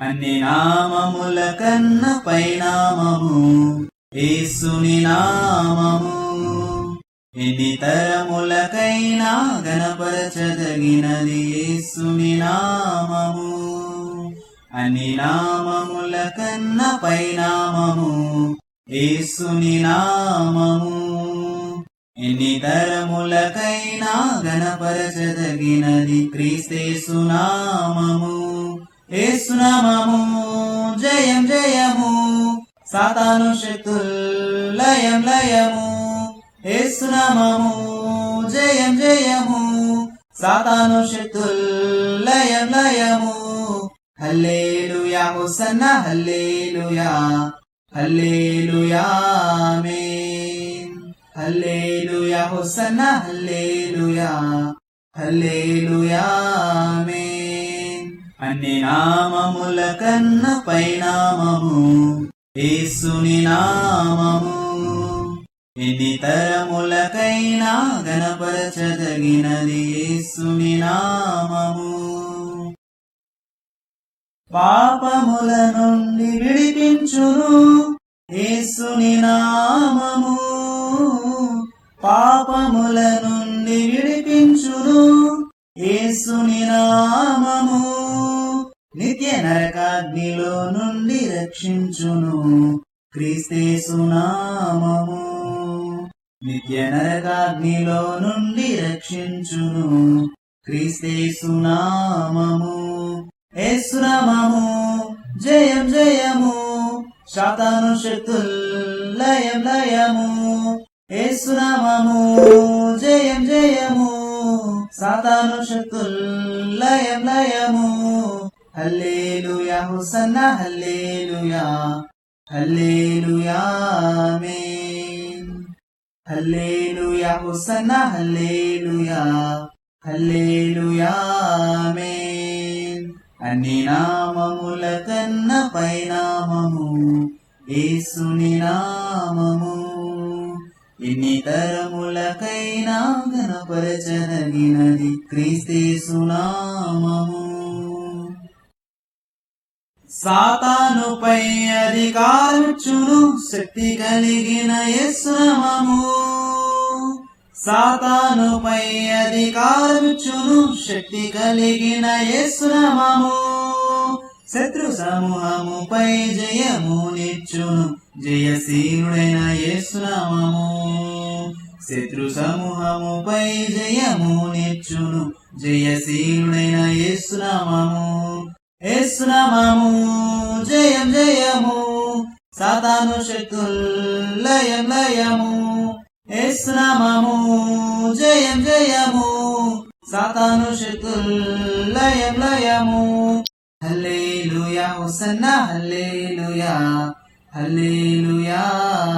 అన్ని నామముల కన్న పైనామము. ఏసుని నామము. ఎన్ని తరములకైనా గణపరచదగినది ఏసుని నామము. అన్ని నామముల కన్న పైనామము. ఏసుని నామము. ఎన్ని తరములకైనా గణపరచదగినది క్రీస్తేసు నామము. ఏసునామము జయం జయము సాతాను శక్తుల్ లయం లయము. ఏసునామము జయం జయము సాతాను శక్తుల్ లయం లయము. హల్లేలుయా హుసన్న హల్లేలుయా హల్లేలుయా ఆమేన్. హల్లేలుయా హుసన్న హల్లేలుయా హల్లేలుయా ఆమేన్. అన్ని నామముల కన్న పైనామము. ఏసుని నామము. ఎన్ని తరములకైనా గణపరచదగినది ఏసుని నామము. పాపముల నుండి విడిపించును. ఏసుని నుండి రక్షించును. క్రీస్తేసునామము నిత్య నరకాగ్నిలో నుండి రక్షించును. క్రీస్తేసునామము నామము. జయం జయము. శాతాను శక్తుల్ లయం లయము. యేసునామము జయం జయము. సాతాను శక్తుల్ లయం లయము. హల్లేలుయా హుసన్న హల్లేలుయా హల్లేలుయా ఆమేన్. హల్లేలుయా హుసన్న హల్లేలుయా హల్లేలుయా ఆమేన్. అన్ని నామముల కన్న పైనామము యేసుని నామము. ఎన్ని తరములకైనా గణపరచదగినది క్రీస్తేసు నామము. సాతానుపై అధికారుచును శక్తి కలిగిన యస్నామము సాతానుపై అధికారుచును శక్తి కలిగిన యస్నామము శత్రు సమూహముపై జయము నిచ్చును జయశీలుడైన యేసునామము శత్రు సమూహముపై జయము నిచ్చును జయశీలుడైన యేసునామము యేసునామము జయం జయము సాతాను శక్తుల్ లయం లయము. యేసునామము జయం జయము సాతాను శక్తుల్ లయం లయము. హల్లేలుయా హుసన్న హల్లేలుయా హల్లేలుయా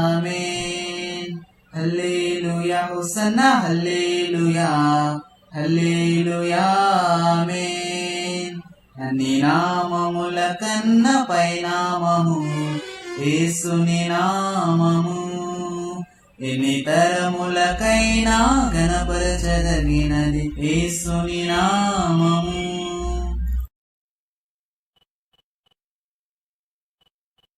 ఆమేన్. హల్లేలుయా హుసన్న హల్లేలుయా హల్లేలుయా ఆమేన్. నినామముల కన్న పైనామము ఏసుని నామము. ఎన్ని తరములకైనా గణపరచదగినది ఏసుని నామము.